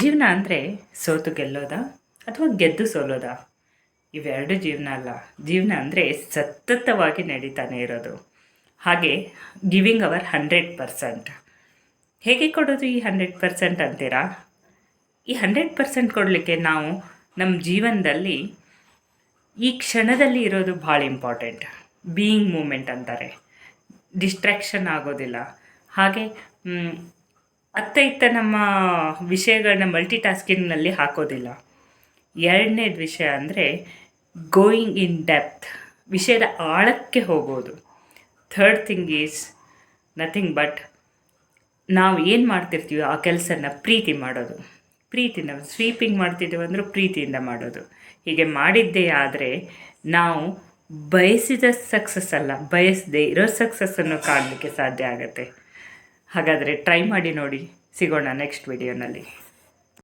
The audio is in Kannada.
ಜೀವನ ಅಂದರೆ ಸೋತು ಗೆಲ್ಲೋದಾ ಅಥವಾ ಗೆದ್ದು ಸೋಲೋದಾ? ಇವೆರಡು ಜೀವನ ಅಲ್ಲ. ಜೀವನ ಅಂದರೆ ಸತತವಾಗಿ ನಡೀತಾನೆ ಇರೋದು. ಹಾಗೆ ಗಿವಿಂಗ್ ಅವರ್ ಹಂಡ್ರೆಡ್ ಪರ್ಸೆಂಟ್ ಹೇಗೆ ಕೊಡೋದು ಈ ಹಂಡ್ರೆಡ್ ಪರ್ಸೆಂಟ್ ಅಂತೀರಾ? ಈ ಹಂಡ್ರೆಡ್ ಪರ್ಸೆಂಟ್ ಕೊಡಲಿಕ್ಕೆ ನಾವು ನಮ್ಮ ಜೀವನದಲ್ಲಿ ಈ ಕ್ಷಣದಲ್ಲಿ ಇರೋದು ಭಾಳ ಇಂಪಾರ್ಟೆಂಟ್ ಬೀಯಿಂಗ್ ಮೂಮೆಂಟ್ ಅಂತಾರೆ. ಡಿಸ್ಟ್ರ್ಯಾಕ್ಷನ್ ಆಗೋದಿಲ್ಲ. ಹಾಗೆ ಅತ್ತ ಇತ್ತ ನಮ್ಮ ವಿಷಯಗಳನ್ನ ಮಲ್ಟಿ ಟಾಸ್ಕಿಂಗ್ನಲ್ಲಿ ಹಾಕೋದಿಲ್ಲ. ಎರಡನೇದು ವಿಷಯ ಅಂದರೆ ಗೋಯಿಂಗ್ ಇನ್ ಡೆಪ್ತ್ ವಿಷಯದ ಆಳಕ್ಕೆ ಹೋಗೋದು. Third thing is nothing but ನಾವು ಏನು ಮಾಡ್ತಿರ್ತೀವಿ ಆ ಕೆಲಸನ ಪ್ರೀತಿ ಮಾಡೋದು. ಪ್ರೀತಿನ ಸ್ವೀಪಿಂಗ್ ಮಾಡ್ತಿದ್ದೇವೆ ಅಂದರೂ ಪ್ರೀತಿಯಿಂದ ಮಾಡೋದು. ಹೀಗೆ ಮಾಡಿದ್ದೇ ಆದರೆ ನಾವು ಬಯಸಿದ ಸಕ್ಸಸ್ ಅಲ್ಲ, ಬಯಸದೇ ಇರೋ ಸಕ್ಸಸ್ಸನ್ನು ಕಾಣಲಿಕ್ಕೆ ಸಾಧ್ಯ ಆಗುತ್ತೆ. ಹಾಗಾದರೆ ಟ್ರೈ ಮಾಡಿ ನೋಡಿ. ಸಿಗೋಣ ನೆಕ್ಸ್ಟ್ ವಿಡಿಯೋನಲ್ಲಿ